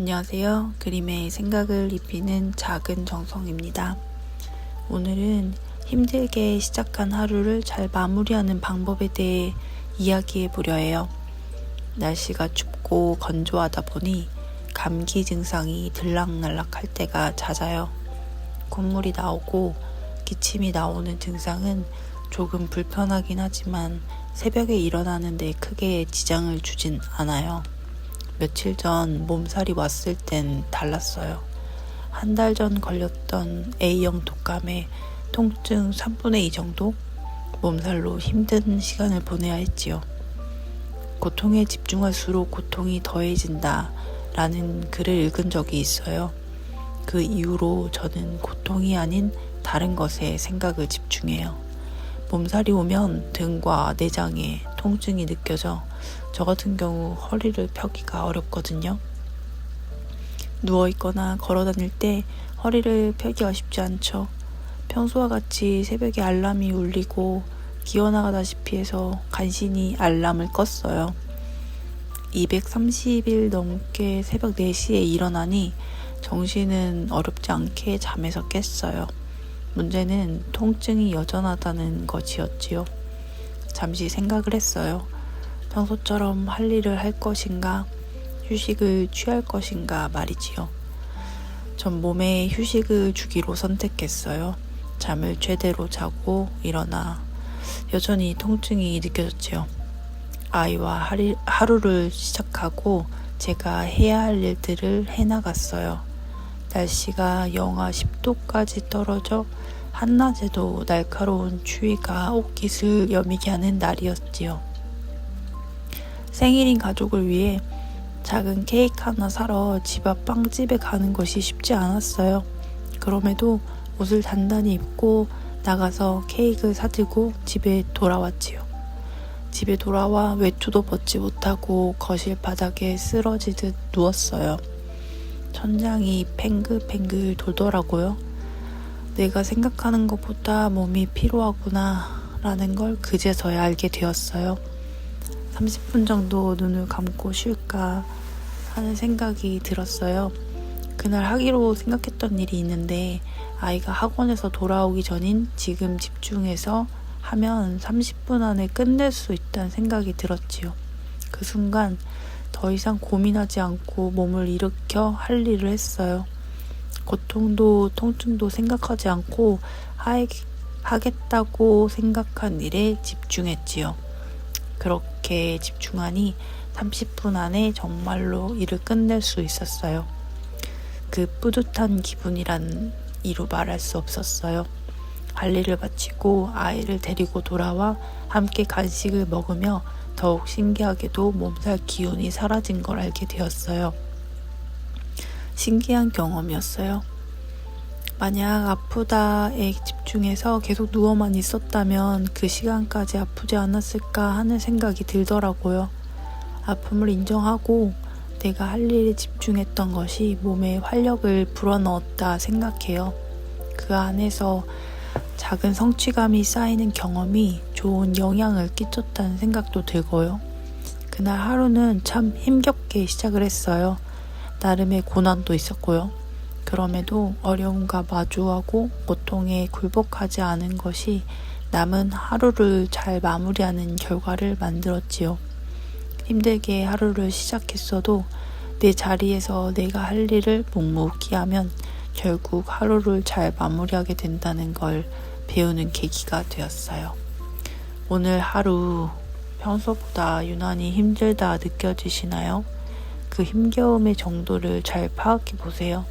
안녕하세요. 그림에 생각을 입히는 작은 정성입니다. 오늘은 힘들게 시작한 하루를 잘 마무리하는 방법에 대해 이야기해 보려 해요. 날씨가 춥고 건조하다 보니 감기 증상이 들락날락할 때가 잦아요. 콧물이 나오고 기침이 나오는 증상은 조금 불편하긴 하지만 새벽에 일어나는데 크게 지장을 주진 않아요. 며칠 전 몸살이 왔을 땐 달랐어요. 한 달 전 걸렸던 A형 독감에 통증 3분의 2 정도? 몸살로 힘든 시간을 보내야 했지요. 고통에 집중할수록 고통이 더해진다 라는 글을 읽은 적이 있어요. 그 이후로 저는 고통이 아닌 다른 것에 생각을 집중해요. 몸살이 오면 등과 내장에 통증이 느껴져 저 같은 경우 허리를 펴기가 어렵거든요. 누워있거나 걸어 다닐 때 허리를 펴기가 쉽지 않죠. 평소와 같이 새벽에 알람이 울리고 기어나가다시피 해서 간신히 알람을 껐어요. 230일 넘게 새벽 4시에 일어나니 정신은 어렵지 않게 잠에서 깼어요. 문제는 통증이 여전하다는 것이었지요. 잠시 생각을 했어요. 평소처럼 할 일을 할 것인가, 휴식을 취할 것인가 말이지요. 전 몸에 휴식을 주기로 선택했어요. 잠을 최대로 자고 일어나 여전히 통증이 느껴졌지요. 아이와 하루를 시작하고 제가 해야 할 일들을 해나갔어요. 날씨가 영하 10도까지 떨어져 한낮에도 날카로운 추위가 옷깃을 여미게 하는 날이었지요. 생일인 가족을 위해 작은 케이크 하나 사러 집 앞 빵집에 가는 것이 쉽지 않았어요. 그럼에도 옷을 단단히 입고 나가서 케이크를 사들고 집에 돌아왔지요. 집에 돌아와 외투도 벗지 못하고 거실 바닥에 쓰러지듯 누웠어요. 천장이 팽글팽글 돌더라고요. 내가 생각하는 것보다 몸이 피로하구나 라는 걸 그제서야 알게 되었어요. 30분 정도 눈을 감고 쉴까 하는 생각이 들었어요. 그날 하기로 생각했던 일이 있는데 아이가 학원에서 돌아오기 전인 지금 집중해서 하면 30분 안에 끝낼 수 있다는 생각이 들었지요. 그 순간 더 이상 고민하지 않고 몸을 일으켜 할 일을 했어요. 고통도 통증도 생각하지 않고 하겠다고 생각한 일에 집중했지요. 그렇게 집중하니 30분 안에 정말로 일을 끝낼 수 있었어요. 그 뿌듯한 기분이란 이루 말할 수 없었어요. 할 일을 마치고 아이를 데리고 돌아와 함께 간식을 먹으며 더욱 신기하게도 몸살 기운이 사라진 걸 알게 되었어요. 신기한 경험이었어요. 만약 아프다에 집중해서 계속 누워만 있었다면 그 시간까지 아프지 않았을까 하는 생각이 들더라고요. 아픔을 인정하고 내가 할 일에 집중했던 것이 몸에 활력을 불어넣었다 생각해요. 그 안에서 작은 성취감이 쌓이는 경험이 좋은 영향을 끼쳤다는 생각도 들고요. 그날 하루는 참 힘겹게 시작을 했어요. 나름의 고난도 있었고요. 그럼에도 어려움과 마주하고 고통에 굴복하지 않은 것이 남은 하루를 잘 마무리하는 결과를 만들었지요. 힘들게 하루를 시작했어도 내 자리에서 내가 할 일을 묵묵히 하면 결국 하루를 잘 마무리하게 된다는 걸 배우는 계기가 되었어요. 오늘 하루 평소보다 유난히 힘들다 느껴지시나요? 그 힘겨움의 정도를 잘 파악해 보세요.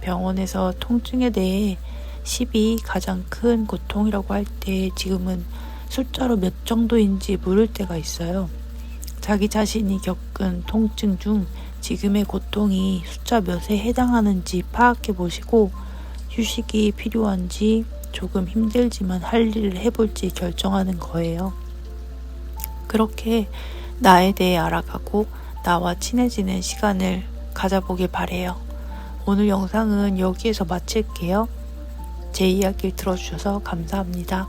병원에서 통증에 대해 10이 가장 큰 고통이라고 할 때 지금은 숫자로 몇 정도인지 물을 때가 있어요. 자기 자신이 겪은 통증 중 지금의 고통이 숫자 몇에 해당하는지 파악해 보시고 휴식이 필요한지 조금 힘들지만 할 일을 해볼지 결정하는 거예요. 그렇게 나에 대해 알아가고 나와 친해지는 시간을 가져보길 바래요. 오늘 영상은 여기에서 마칠게요. 제 이야기를 들어주셔서 감사합니다.